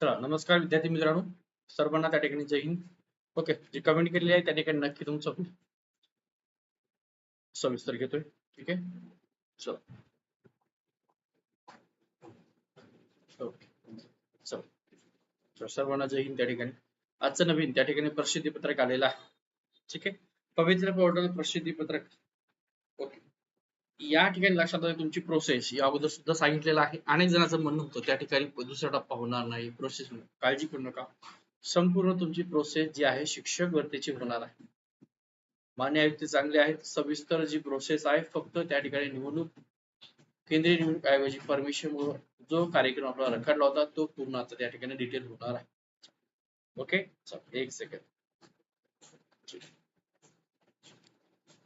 चला नमस्कार विद्यार्थी मित्रांनो. सर्वांना त्या ठिकाणी जय हिंद. ओके जे कमेंट केलेली आहे त्या ठिकाणी नक्की तुमचं सविस्तर घेतोय. ठीक आहे चला. ओके चला. सर्वांना जय हिंद त्या ठिकाणी. आजचं नवीन त्या ठिकाणी प्रसिद्धी पत्रक आलेलं आहे. ठीक आहे? पवित्र पोर्टल प्रसिद्धी पत्रक. ओके या ठिकाणी लक्षात आलं तुमची प्रोसेस या अगोदर सुद्धा सांगितलेलं आहे. अनेक जणांचं म्हणणं होतं त्या ठिकाणी दुसरा टप्पा होणार नाही प्रोसेस काळजी करू नका. संपूर्ण तुमची प्रोसेस जी आहे शिक्षक भरतीची होणार आहे. मान्य आयुक्त चांगले आहेत. सविस्तर जी प्रोसेस आहे फक्त त्या ठिकाणी निवडणूक केंद्रीय निवडणूक आयोगाची परमिशन जो कार्यक्रम आपला रखडला होता तो पूर्ण आता त्या ठिकाणी डिटेल होणार आहे. ओके एक सेकंड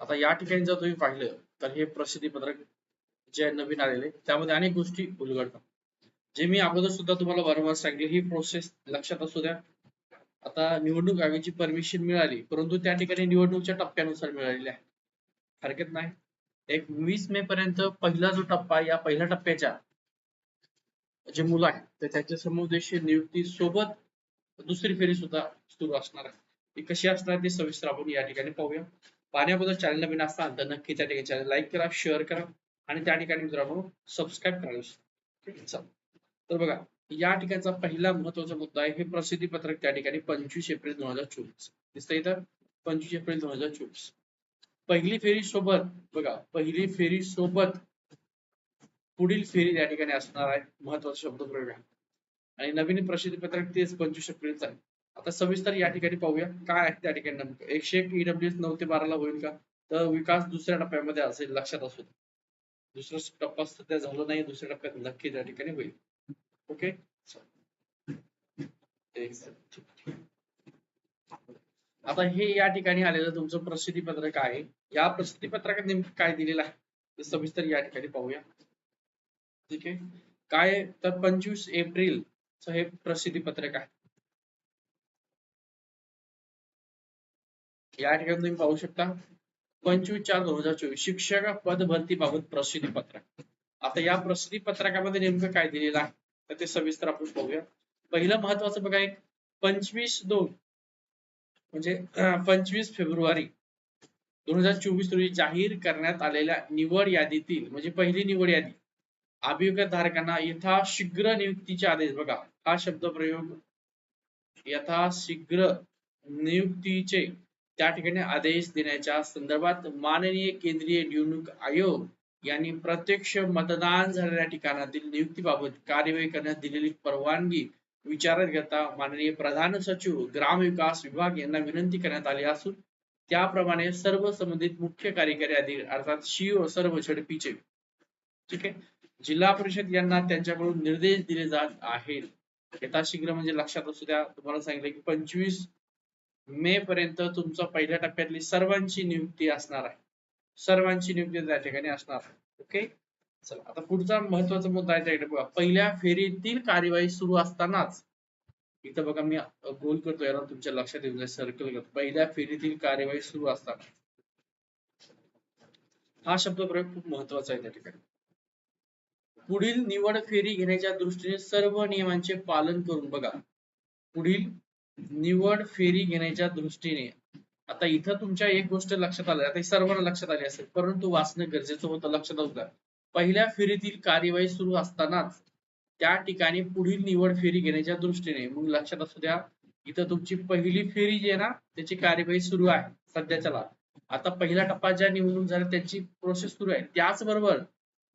आता या ठिकाणी जर तुम्ही पाहिलं तर हे प्रसिद्धी पत्रक जे नवीन आलेले त्यामध्ये अनेक गोष्टी उलगडतात. जे मी अगोदर सुद्धा तुम्हाला वारंवार सांगितले ही प्रोसेस लक्षात असू द्या. आता निवडणूक आयोगाची परमिशन मिळाली परंतु त्या ठिकाणी निवडणुकीच्या टप्प्यानुसार मिळालेली आहे. हरकत नाही. एक वीस मे पर्यंत पहिला जो टप्पा या पहिल्या टप्प्याच्या जे मुलं आहेत तर त्याच्या समुदेशी नियुक्ती सोबत दुसरी फेरी सुद्धा सुरू असणार आहे. ती कशी असणार ते सविस्तर आपण या ठिकाणी पाहूया. पाहण्याबद्दल चॅनल नवीन असाल तर नक्की त्या ठिकाणी चॅनल लाईक करा शेअर करा आणि त्या ठिकाणी मित्रांनो सबस्क्राईब करा तर बघा या ठिकाणचा पहिला महत्त्वाचा मुद्दा आहे हे प्रसिद्धी पत्रक त्या ठिकाणी पंचवीस एप्रिल दोन हजार चोवीस. दिसतंय इथं? पंचवीस एप्रिल दोन हजार चोवीस. पहिली फेरी सोबत बघा पहिली फेरी सोबत पुढील फेरी या ठिकाणी असणार आहे महत्त्वाचा शब्द प्रयोग आहे आणि नवीन प्रसिद्धी पत्रक तेच पंचवीस एप्रिलचा आहे. आता सविस्तर या ठिकाणी पाहूया. काय आहे त्या ठिकाणी नेमकं? एकशे एक ईडब्ल्यू नऊ ते बाराला होईल का? तर विकास दुसऱ्या टप्प्यामध्ये असेल लक्षात असू दुसरा टप्पा सध्या झाला नाही दुसऱ्या टप्प्यात नक्की त्या ठिकाणी होईल. ओके आता हे या ठिकाणी आलेलं तुमचं प्रसिद्धी पत्रक आहे. या प्रसिद्धी पत्रकात नेमकं काय दिलेलं आहे? सविस्तर या ठिकाणी पाहूया. ठीक आहे? काय? तर पंचवीस एप्रिल हे प्रसिद्धी पत्रक आहे. या ठिकाणी तुम्ही पाहू शकता पंचवीस चार दोन हजार चोवीस शिक्षक पद भरती बाबत प्रसिद्धी पत्रक आता या प्रसिद्धी पत्रकामध्ये नेमकं काय दिलेलं आहे तर ते सविस्तर आपण पाहूया पहिलं महत्वाचं बघा एक पंचवीस दोन म्हणजे पंचवीस फेब्रुवारी दोन हजार चोवीस रोजी जाहीर करण्यात आलेल्या निवड यादीतील म्हणजे पहिली निवड यादी अभियोगत धारकांना यथाशीघ्र नियुक्तीचे आदेश बघा. हा शब्द प्रयोग यथाशीघ्र नियुक्तीचे त्या ठिकाणी आदेश देण्याच्या संदर्भात माननीय केंद्रीय निवडणूक आयोग यांनी प्रत्यक्ष मतदान झालेल्या ठिकाणातील नियुक्तीबाबत कार्यवाही करण्यास दिलेली परवानगी विचारात घेता माननीय प्रधान सचिव ग्राम विकास विभाग यांना विनंती करण्यात आली असून त्याप्रमाणे सर्व संबंधित मुख्य कार्यकारी अधिकारी अर्थात सीओ सर्व झडपीचे. ठीक आहे? जिल्हा परिषद यांना त्यांच्याकडून निर्देश दिले जात आहेत. यथाशीघ्र म्हणजे लक्षात असू द्या तुम्हाला सांगितलं की पंचवीस मे पर्यंत तुमचा पहिल्या टप्प्यातली सर्वांची नियुक्ती असणार आहे. सर्वांची नियुक्ती त्या ठिकाणी असणार ओके? चला आता पुढचा महत्त्वाचा मुद्दा आहे बघा. पहिल्या फेरीतील कार्यवाही सुरू असतानाच इथं बघा मी गोल करतो याला तुमच्या लक्षात येऊन सर्कल करतो पहिल्या फेरीतील कार्यवाही सुरू असताना. हा शब्द प्रयोग खूप महत्त्वाचा आहे त्या ठिकाणी. पुढील निवड फेरी घेण्याच्या दृष्टीने सर्व नियमांचे पालन करून बघा. पुढील निवड फेरी घेण्याच्या दृष्टीने. आता इथं तुमच्या एक गोष्ट लक्षात आली आता सर्वांना लक्षात आली असेल परंतु वाचणं गरजेचं होतं लक्षात होतं पहिल्या फेरीतील कार्यवाही सुरू असतानाच त्या ठिकाणी पुढील निवड फेरी घेण्याच्या दृष्टीने मग लक्षात असू द्या इथं तुमची पहिली फेरी जी आहे ना त्याची कार्यवाही सुरू आहे सध्याच्याला. आता पहिला टप्पा ज्या निवडणूक झाल्या त्याची प्रोसेस सुरू आहे. त्याचबरोबर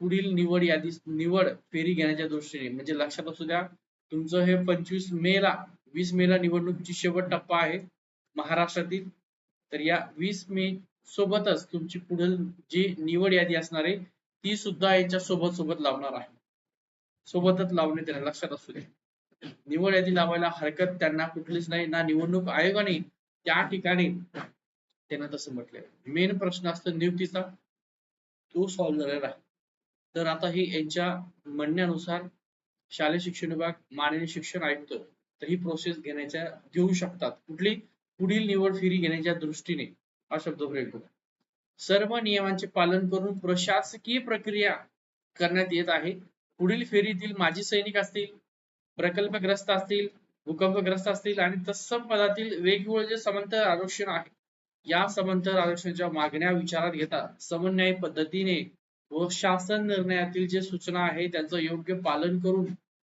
पुढील निवड यादी निवड फेरी घेण्याच्या दृष्टीने म्हणजे लक्षात असू द्या तुमचं हे पंचवीस मे ला वीस मे ला निवडणुकीची शेवट टप्पा आहे महाराष्ट्रातील. तर या वीस मे सोबतच तुमची पुढील जी निवड यादी असणार आहे ती सुद्धा यांच्या सोबत सोबत लावणार आहे. सोबतच लावणे त्यांना लक्षात असू दे. निवड यादी लावायला हरकत त्यांना कुठलीच नाही ना निवडणूक आयोगाने त्या ठिकाणी. त्यांना तसं म्हटलंय. मेन प्रश्न असतो नियुक्तीचा. तो सॉल्व्ह झालेला आहे. तर आता ही यांच्या म्हणण्यानुसार शालेय शिक्षण विभाग माननीय शिक्षण आयुक्त तर ही प्रोसेस घेण्याच्या घेऊ शकतात. कुठली? पुढील निवड फेरी घेण्याच्या दृष्टीने. हा शब्द प्रयोग सर्व नियमांचे पालन करून प्रशासकीय प्रक्रिया करण्यात येत आहे. पुढील फेरीतील माजी सैनिक असतील प्रकल्पग्रस्त असतील भूकंपग्रस्त असतील आणि तत्सम पदातील वेगवेगळे जे समांतर आरक्षण आहे या समांतर आरक्षणाच्या मागण्या विचारात घेता समन्वय पद्धतीने व शासन निर्णयातील जे सूचना आहे त्यांचं योग्य पालन करून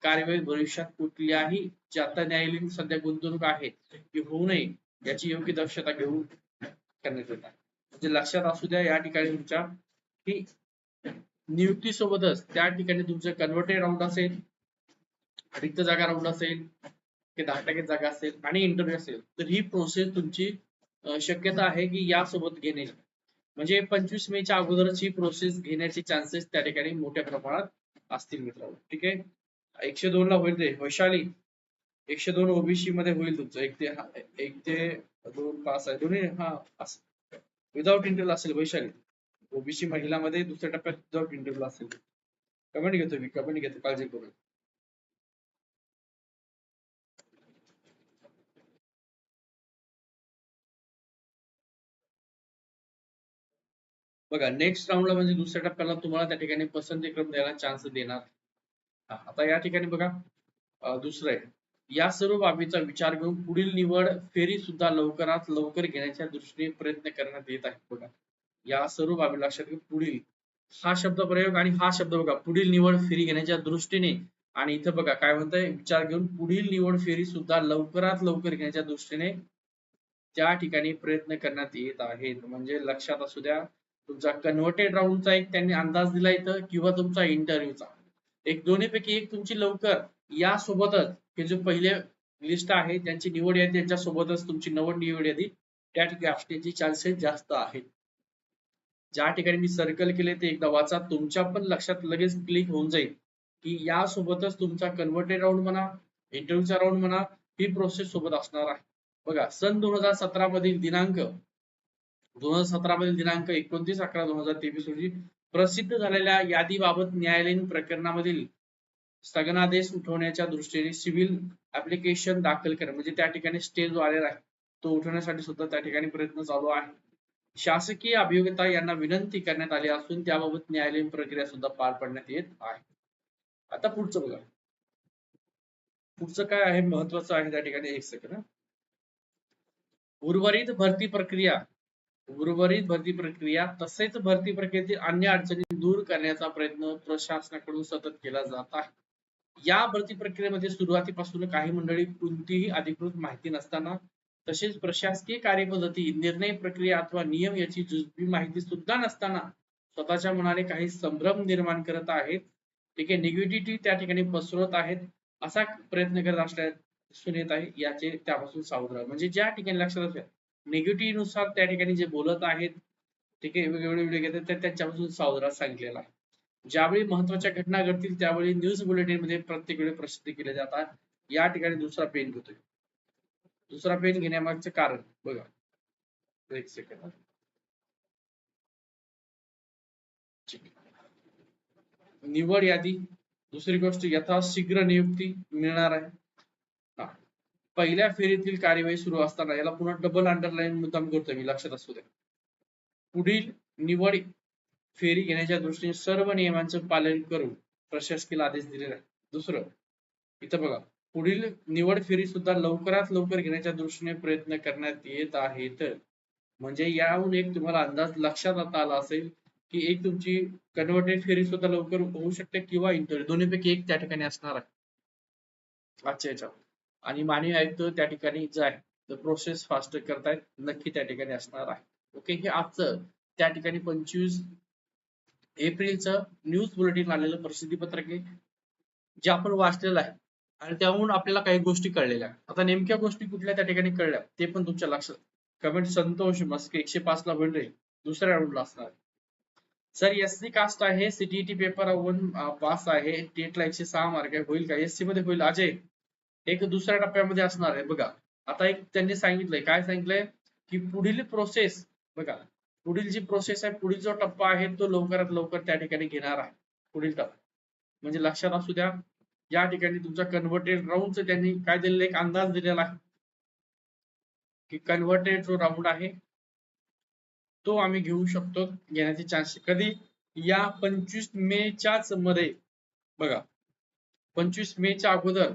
कार्यवाही भविष्यात कुठल्याही जे आता न्यायालयीन सध्या गुंतवणूक आहे ती होऊ नये याची योग्य दक्षता घेऊन करण्यात येत आहे. म्हणजे लक्षात असू द्या या ठिकाणी तुमच्या की नियुक्ती सोबतच त्या ठिकाणी तुमचं कन्व्हर्टेड राऊंड असेल रिक्त जागा राऊंड असेल की दहा टक्के जागा असेल आणि इंटरव्ह्यू असेल तर ही प्रोसेस तुमची शक्यता आहे की यासोबत घेणे. म्हणजे पंचवीस मेच्या अगोदरच ही प्रोसेस घेण्याचे चान्सेस त्या ठिकाणी मोठ्या प्रमाणात असतील मित्रांनो. ठीक आहे? एकशे दोन ला होईल ते वैशाली. एकशे दोन ओबीसी मध्ये होईल तुमचं. एक ते एक ते दोन पास आहे. दोन्ही हा विदाउट इंटरव्ह्यू असेल वैशाली. ओबीसी महिलामध्ये दुसऱ्या टप्प्यात विदाउट इंटरव्ह्यू असेल. कमेंट घेतो मी कमेंट घेतो काळजी करू बघा नेक्स्ट राऊंडला म्हणजे दुसऱ्या टप्प्याला तुम्हाला त्या ठिकाणी पसंतीक्रम द्यायला चान्स देणार. आता या ठिकाणी बघा अं, दुसरं आहे. या सर्व बाबीचा विचार घेऊन पुढील निवड फेरी सुद्धा लवकरात लवकर घेण्याच्या दृष्टीने प्रयत्न करण्यात येत आहे बघा. या सर्व बाबी लक्षात घेऊन पुढील हा शब्द प्रयोग आणि हा शब्द बघा पुढील निवड फेरी घेण्याच्या दृष्टीने आणि इथं बघा काय म्हणतंय? विचार घेऊन पुढील निवड फेरी सुद्धा लवकरात लवकर घेण्याच्या दृष्टीने त्या ठिकाणी प्रयत्न करण्यात येत आहेत. म्हणजे लक्षात असू द्या तुमचा कन्व्हर्टेड राऊंडचा एक त्यांनी अंदाज दिला इथं किंवा तुमचा इंटरव्ह्यूचा एक दोन्हीपैकी एक तुमची लवकर या सोबतच हे जे पहिले लिस्ट आहे त्यांची निवड यादी त्यांच्या सोबतच तुमची नवड निवड यादी त्या ठिकाणी असण्याचे चान्सेस जास्त आहेत. ज्या ठिकाणी मी सर्कल केले ते एकदा वाचा. तुमच्या पण लक्षात लगेच क्लिक होऊन जाईल की या सोबतच तुमचा कन्व्हर्टेड राऊंड म्हणा इंटरव्ह्यूचा राऊंड म्हणा ही प्रोसेस सोबत असणार आहे. बघा सन दोन हजार सतरा मधील दिनांक दोन हजार सतरा मधील दिनांक एकोणतीस अकरा दोन हजार तेवीस रोजी प्रसिद्ध झालेल्या यादीबाबत न्यायालयीन प्रकरणामधील स्थगनादेश उठवण्याच्या दृष्टीने सिव्हिल ऍप्लिकेशन दाखल करणे म्हणजे त्या ठिकाणी स्टे जो आलेला आहे तो उठवण्यासाठी सुद्धा त्या ठिकाणी प्रयत्न चालू आहे. शासकीय अभियोगिता यांना विनंती करण्यात आली असून त्याबाबत न्यायालयीन प्रक्रिया सुद्धा पार पाडण्यात येत आहे. आता पुढचं बघा. पुढचं काय आहे महत्वाचं आहे त्या ठिकाणी एक सेकंड उर्वरित भरती प्रक्रिया उर्वरित भरती प्रक्रिया तसेच भरती प्रक्रियेतील अन्य अडचणी दूर करण्याचा प्रयत्न प्रशासनाकडून सतत केला जात आहे. या भरती प्रक्रियेमध्ये सुरुवातीपासून काही मंडळी कोणतीही अधिकृत माहिती नसताना तसेच प्रशासकीय कार्यपद्धती निर्णय प्रक्रिया अथवा नियम याची जुजबी माहिती सुद्धा नसताना स्वतःच्या मनाने काही संभ्रम निर्माण करत आहेत. ठीक आहे निगेटिव्हिटी त्या ठिकाणी पसरवत आहेत असा प्रयत्न करत असल्या दिसून येत आहे याचे त्यापासून सावध राहा. म्हणजे ज्या ठिकाणी लक्षात असेल निगेटिव्हनुसार त्या ठिकाणी जे बोलत आहेत ठीक आहे वेगवेगळे व्हिडिओ घेतात तर त्यांच्यापासून सावधान सांगितलेला आहे. ज्यावेळी महत्त्वाच्या घटना घडतील त्यावेळी न्यूज बुलेटिनमध्ये प्रत्येक वेळी प्रसिद्ध केले जातात. या ठिकाणी दुसरा पेन घेतोय. दुसरा पेन घेण्यामागचं कारण बघा. एक सेकंड निवड यादी. दुसरी गोष्ट यथाशीघ्र नियुक्ती मिळणार आहे. पहिल्या फेरीतील कार्यवाही सुरू असताना याला पुन्हा डबल अंडरलाईन मुद्दाम करतोय मी. लक्षात असू द्या. पुढील निवड फेरी घेण्याच्या दृष्टीने सर्व नियमांचं पालन करून प्रशासकीय आदेश दिलेला आहे दुसरं इथं बघा. पुढील निवड फेरी सुद्धा लवकरात लवकर घेण्याच्या दृष्टीने प्रयत्न करण्यात येत आहेत. म्हणजे याहून एक तुम्हाला अंदाज लक्षात आता आला असेल की एक तुमची कन्व्हर्टेड फेरी सुद्धा लवकर होऊ शकते किंवा इंटरव्ह्यू दोन्हीपैकी एक त्या ठिकाणी असणार आहे. आजच्या याच्यावर. आणि मानवी आयुक्त त्या ठिकाणी जे आहे प्रोसेस फास्ट करतायत नक्की त्या ठिकाणी असणार आहे ओके हे आजचं त्या ठिकाणी पंचवीस एप्रिलचं न्यूज बुलेटिन आलेलं प्रसिद्धी पत्रक आहे जे आपण वाचलेलं आहे. आणि त्याहून आपल्याला काही गोष्टी कळलेल्या आता नेमक्या गोष्टी कुठल्या त्या ठिकाणी कळल्या? ते पण तुमच्या लक्षात. कमेंट संतोष मस्के एकशे पाच ला होईल दुसऱ्या राऊंडला असणार सर एस सी कास्ट आहे सीटीईटी पेपर वन पास आहे. टेटला एकशे सहा मार्क आहे. होईल का? एस सी मध्ये होईल. अजय एक दुसऱ्या टप्प्यामध्ये असणार आहे. बघा आता एक त्यांनी सांगितलंय. काय सांगितलंय? की पुढील प्रोसेस बघा पुढील जी प्रोसेस आहे पुढील जो टप्पा आहे तो लवकरात लवकर त्या ठिकाणी घेणार आहे. पुढील टप्पा. म्हणजे लक्षात असू द्या या ठिकाणी तुमचा कन्व्हर्टेड राऊंडचं त्यांनी काय दिलेलं एक अंदाज दिलेला आहे. की कन्व्हर्टेड जो राऊंड आहे तो आम्ही घेऊ शकतो घेण्याचे चान्स कधी? या पंचवीस मेच्याच मध्ये. बघा पंचवीस मेच्या अगोदर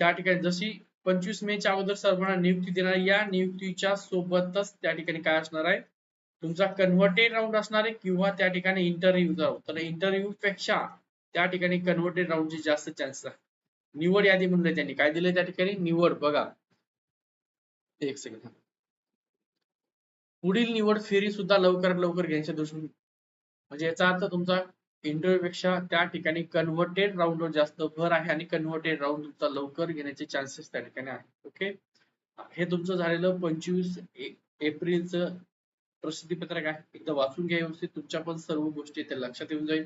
त्या ठिकाणी जशी पंचवीस मे च्या अगोदर सर्वांना नियुक्ती देणार या नियुक्तीच्या सोबतच त्या ठिकाणी काय असणार आहे? तुमचा कन्व्हर्टेड राऊंड असणार आहे किंवा त्या ठिकाणी इंटरव्ह्यू राऊंड तर इंटरव्ह्यू पेक्षा त्या ठिकाणी कन्व्हर्टेड राऊंडचे जास्त चान्सेस आहे. निवड यादी म्हणले त्यांनी. काय दिले त्या ठिकाणी? निवड. बघा. एक सेकंड पुढील निवड फेरी सुद्धा लवकरात लवकर घेण्याच्या दृष्टीने म्हणजे याचा अर्थ तुमचा इंटरव्ह्यूपेक्षा त्या ठिकाणी कन्व्हर्टेड राऊंडवर जास्त भर आहे आणि कन्व्हर्टेड राऊंड तुमचा लवकर घेण्याचे चान्सेस त्या ठिकाणी आहे ओके हे तुमचं झालेलं पंचवीस एप्रिलचं प्रसिद्धी पत्रक आहे. एकदा वाचून घ्या व्यवस्थित. तुमच्या पण सर्व गोष्टी ते लक्षात येऊन जाईल.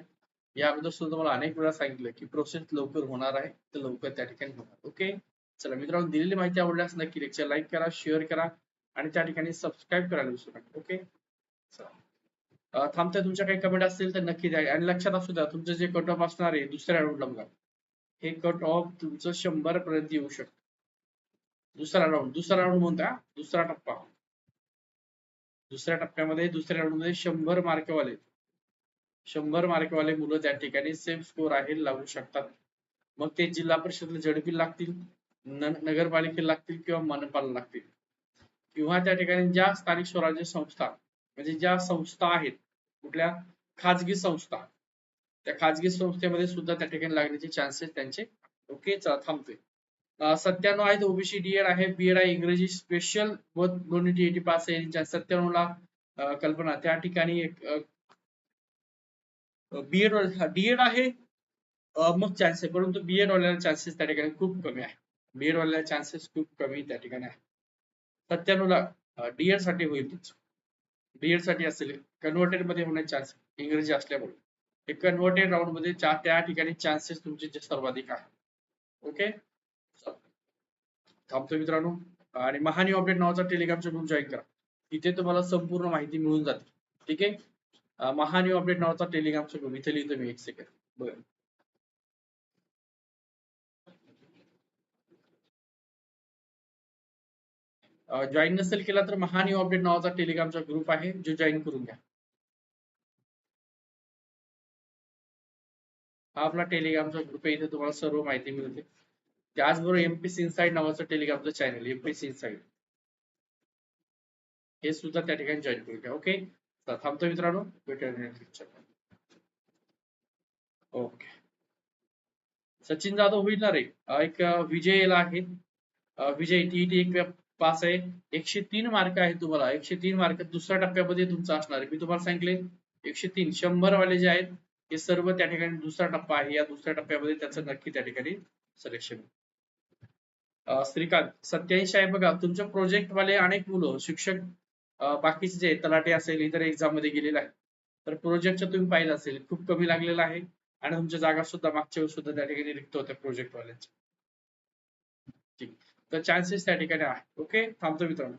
या अगोदर सुद्धा तुम्हाला अनेक वेळा सांगितलं की प्रोसेस लवकर होणार आहे. तर लवकर त्या ठिकाणी होणार. ओके चला मित्रांनो दिलेली माहिती आवडल्यास नक्की लेक्चर लाईक करा शेअर करा आणि त्या ठिकाणी सबस्क्राईब करायला विसरू नका. ओके चला. थांबता तुमच्या काही कमेंट असतील तर नक्की द्या. आणि लक्षात असू द्या तुमचं जे कट ऑफ असणार आहे दुसऱ्या राऊंडला बघा. हे कट ऑफ तुमचं शंभर पर्यंत येऊ शकतं. दुसरा राऊंड दुसरा राऊंड म्हणता दुसरा टप्पा. दुसऱ्या टप्प्यामध्ये दुसऱ्या राऊंडमध्ये शंभर मार्कवाले. शंभर मार्कवाले मुलं त्या ठिकाणी सेम स्कोर आहे लागू शकतात. मग ते जिल्हा परिषदला झडपी लागतील नगरपालिकेला लागतील किंवा मनपाला लागतील. किंवा त्या ठिकाणी ज्या स्थानिक स्वराज्य संस्था म्हणजे ज्या संस्था आहेत कुठल्या खाजगी संस्था त्या खाजगी संस्थेमध्ये सुद्धा त्या ठिकाणी लागण्याचे चान्सेस त्यांचे ओके थांबतोय सत्त्याण्णव आहेत ओबीसी डीएड आहे बीएड आहे इंग्रजी स्पेशल व दोन्ही टीएटी पास आहे सत्त्याण्णव ला कल्पना. त्या ठिकाणी एक बीएड डीएड आहे मग चान्स आहे. परंतु बीएड वाल्याला चान्सेस त्या ठिकाणी खूप कमी आहे. बीएड वाल्याला चान्सेस खूप कमी त्या ठिकाणी आहे. सत्त्याण्णव ला डीएडसाठी होईल बीएडसाठी असेल कन्व्हर्टेडमध्ये होण्याचे चान्स इंग्रजी असल्यामुळे. हे कन्व्हर्टेड राऊंडमध्ये त्या ठिकाणी चान्सेस तुमचे जे सर्वाधिक आहे. ओके थांबतो मित्रांनो. आणि महानी अपडेट नावाचा टेलिग्रामचा ग्रुप जॉईन करा. तिथे तुम्हाला संपूर्ण माहिती मिळून जाते. ठीक आहे? महानी अपडेट नावाचा टेलिग्रामचा ग्रुप इथे लिहितो मी एक सेकंड बरं. जॉईन नसेल केला तर महान यू अपडेट नावाचा टेलिग्रामचा ग्रुप आहे जो जॉईन करून घ्या. हा आपला टेलिग्रामचा ग्रुप आहे इथे तुम्हाला सर्व माहिती मिळते. त्याचबरोबर एमपीसी इनसाइड नावाचं टेलिग्रामचं चॅनल एमपीसी इनसाइड हे सुद्धा त्या ठिकाणी जॉईन करून घ्या ओके थांबतो मित्रांनो भेटूया ओके सचिन जाधव होईल ना रे? एक विजय आहे. विजय टी एक पास आहे. एकशे तीन मार्क आहे तुम्हाला. एकशे तीन मार्क दुसऱ्या टप्प्यामध्ये तुमचा असणार आहे. मी तुम्हाला सांगितले एकशे तीन. शंभर वाले जे आहेत हे सर्व त्या ठिकाणी दुसरा टप्पा आहे. या दुसऱ्या टप्प्यामध्ये त्याचं नक्की त्या ठिकाणी सिलेक्शन श्रीकांत सत्याऐंशी आहे बघा. तुमच्या प्रोजेक्ट वाले अनेक मुलं शिक्षक बाकीचे जे तलाटे असेल इतर एक्झाममध्ये गेलेले आहेत. तर प्रोजेक्टचं तुम्ही पाहिलं असेल. खूप कमी लागलेला आहे. आणि तुमच्या जागा सुद्धा मागच्या वेळेस सुद्धा त्या ठिकाणी रिक्त होत्या प्रोजेक्ट वाल्यांच्या. ठीक. तर चान्सेस त्या ठिकाणी आहे ओके थांबतो मित्रांनो.